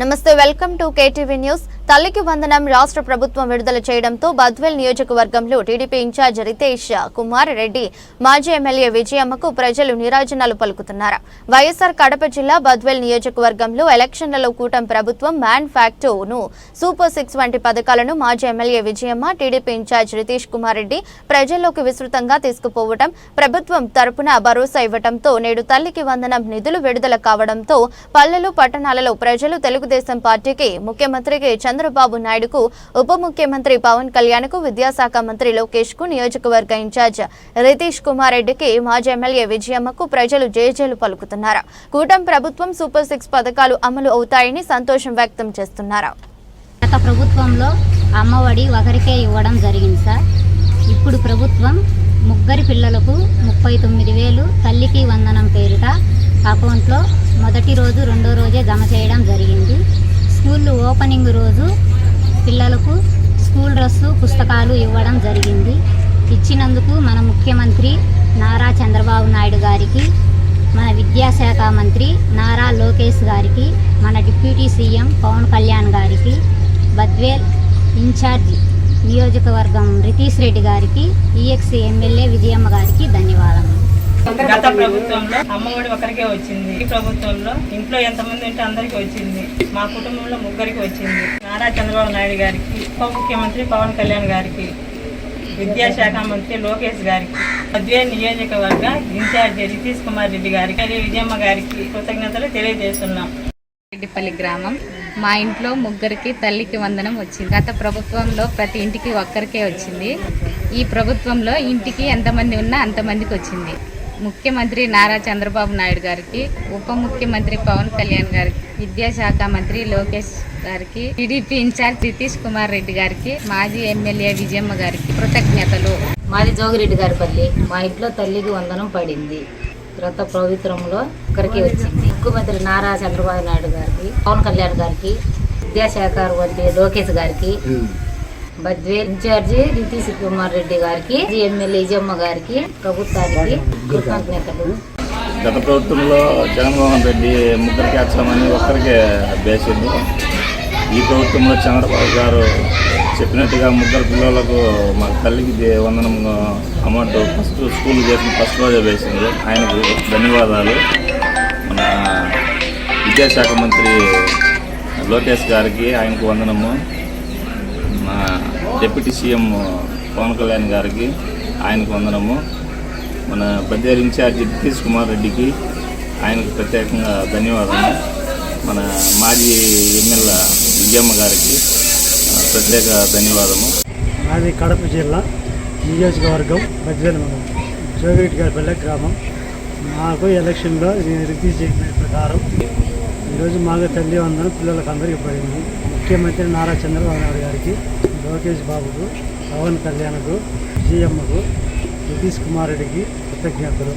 నమస్తే welcome to KTV news. తల్లికి వందనం రాష్ట్ర ప్రభుత్వం విడుదల చేయడంతో బద్వేల్ నియోజకవర్గంలో టీడీపీ ఇన్ఛార్జ్ రితేష్ కుమార్ రెడ్డి మాజీ ఎమ్మెల్యే విజయమ్మకు ప్రజలు నిరాజనాలు పలుకుతున్నారు. వైఎస్ఆర్ కడప జిల్లా బద్వేల్ నియోజకవర్గంలో ఎలక్షన్లలో కూటమి ప్రభుత్వం మ్యాన్ ఫ్యాక్టోను సూపర్ సిక్స్ వంటి పథకాలను మాజీ MLA Vijayamma TDP incharge Ritesh Kumar Reddy ప్రజల్లోకి విస్తృతంగా తీసుకుపోవటం ప్రభుత్వం తరపున భరోసా ఇవ్వడంతో నేడు తల్లికి వందనం నిధులు విడుదల కావడంతో పల్లెలు పట్టణాలలో ప్రజలు తెలుగు తెలుగుదేశం పార్టీకి ముఖ్యమంత్రికి చంద్రబాబు నాయుడుకు ఉప ముఖ్యమంత్రి పవన్ కళ్యాణ్కు విద్యాశాఖ మంత్రి లోకేష్కు నియోజకవర్గ ఇన్ఛార్జ్ రితీష్ కుమార్ రెడ్డికి మాజీ ఎమ్మెల్యే విజయమ్మకు ప్రజలు జేజేలు పలుకుతున్నారు. కూటమి ప్రభుత్వం సూపర్ సిక్స్ పథకాలు అమలు అవుతాయని సంతోషం వ్యక్తం చేస్తున్నారు. గత ప్రభుత్వంలో అమ్మఒడి ఒకరికే ఇవ్వడం జరిగింది సార్. ఇప్పుడు ప్రభుత్వం ముగ్గురి పిల్లలకు ముప్పై తొమ్మిది వేలు తల్లికి వందనం పేరిట అకౌంట్లో మొదటి రోజు రెండో రోజే జమ చేయడం జరిగింది. స్కూల్ ఓపెనింగ్ రోజు పిల్లలకు స్కూల్ డ్రెస్సు పుస్తకాలు ఇవ్వడం జరిగింది. ఇచ్చినందుకు మన ముఖ్యమంత్రి నారా చంద్రబాబు నాయుడు గారికి మన విద్యాశాఖ మంత్రి నారా లోకేష్ గారికి మన డిప్యూటీ సీఎం పవన్ కళ్యాణ్ గారికి బద్వేల్ ఇన్ఛార్జ్ నియోజకవర్గం రితీష్ రెడ్డి గారికి ఈఎక్సీ ఎమ్మెల్యే విజయమ్మ గారికి. గత ప్రభుత్వంలో అమ్మఒడి ఒకరికే వచ్చింది. ఈ ప్రభుత్వంలో ఇంట్లో ఎంతమంది ఉంటే అందరికీ వచ్చింది. మా కుటుంబంలో ముగ్గురికి వచ్చింది. నారా చంద్రబాబు నాయుడు గారికి ఉప ముఖ్యమంత్రి పవన్ కళ్యాణ్ గారికి విద్యాశాఖ మంత్రి లోకేష్ గారికి మధ్య నియోజకవర్గ ఇన్ఛార్జి రితీష్ కుమార్ రెడ్డి గారికి మరియు విజయమ్మ గారికి కృతజ్ఞతలు తెలియజేస్తున్నాం. రెడ్డిపల్లి గ్రామం. మా ఇంట్లో ముగ్గురికి తల్లికి వందనం వచ్చింది. గత ప్రభుత్వంలో ప్రతి ఇంటికి ఒక్కరికే వచ్చింది. ఈ ప్రభుత్వంలో ఇంటికి ఎంతమంది ఉన్నా అంతమందికి వచ్చింది. ముఖ్యమంత్రి నారా చంద్రబాబు నాయుడు గారికి ఉప ముఖ్యమంత్రి పవన్ కళ్యాణ్ గారికి విద్యాశాఖ మంత్రి లోకేష్ గారికి టీడీపీ ఇన్ఛార్జ్ నితీష్ కుమార్ రెడ్డి గారికి మాజీ ఎమ్మెల్యే విజయమ్మ గారికి కృతజ్ఞతలు. మాది జోగిరెడ్డి గారిపల్లి మా ఇంట్లో తల్లికి వందనం పడింది. గత ప్రభుత్వంలో ఒకరికి వచ్చింది. ముఖ్యమంత్రి నారా చంద్రబాబు నాయుడు గారికి పవన్ కళ్యాణ్ గారికి విద్యాశాఖ మంత్రి లోకేష్ గారికి బద్వే ఇన్ఛార్జి నితీష్ కుమార్ రెడ్డి గారికి ఎమ్మెల్యే ఇజమ్మ గారికి ప్రభుత్వానికి కృతజ్ఞతలు. గత ప్రభుత్వంలో జగన్మోహన్ రెడ్డి ముగ్గురికి వేస్తామని ఒక్కరికే వేసింది ఈ ప్రభుత్వంలో చంద్రబాబు గారు చెప్పినట్టుగా ముగ్గురు పిల్లలకు మా తల్లికి దే- వందనం అమౌంట్ ఫస్ట్ స్కూల్ చేసిన ఫస్ట్ రోజే వేసింది. ఆయనకు ధన్యవాదాలు. మన విద్యాశాఖ మంత్రి లోకేష్ గారికి ఆయనకు వందనము. మా డిప్యూటీ సీఎం పవన్ కళ్యాణ్ గారికి ఆయనకు వందనము. మన బద్వేలు ఇన్ఛార్జి నితీష్ కుమార్ రెడ్డికి ఆయనకు ప్రత్యేకంగా ధన్యవాదాలు మన మాజీ ఎమ్మెల్యే విజయమ్మ గారికి ప్రత్యేక ధన్యవాదము. మాది కడప జిల్లా నియోజకవర్గం బద్వేలు జోగిరెడ్డి గారి పల్లె గ్రామం. మాకు ఎలక్షన్లో రిలీజ్ చేసిన ప్రకారం ఈరోజు మాగా తల్లి వందనం పిల్లలకు అందరికీ పడింది ముఖ్యమంత్రి నారా చంద్రబాబు నాయుడు గారికి లోకేష్ బాబుకు పవన్ కళ్యాణ్కు విజయమ్మకు నితీష్ కుమార్ రెడ్డికి కృతజ్ఞతలు.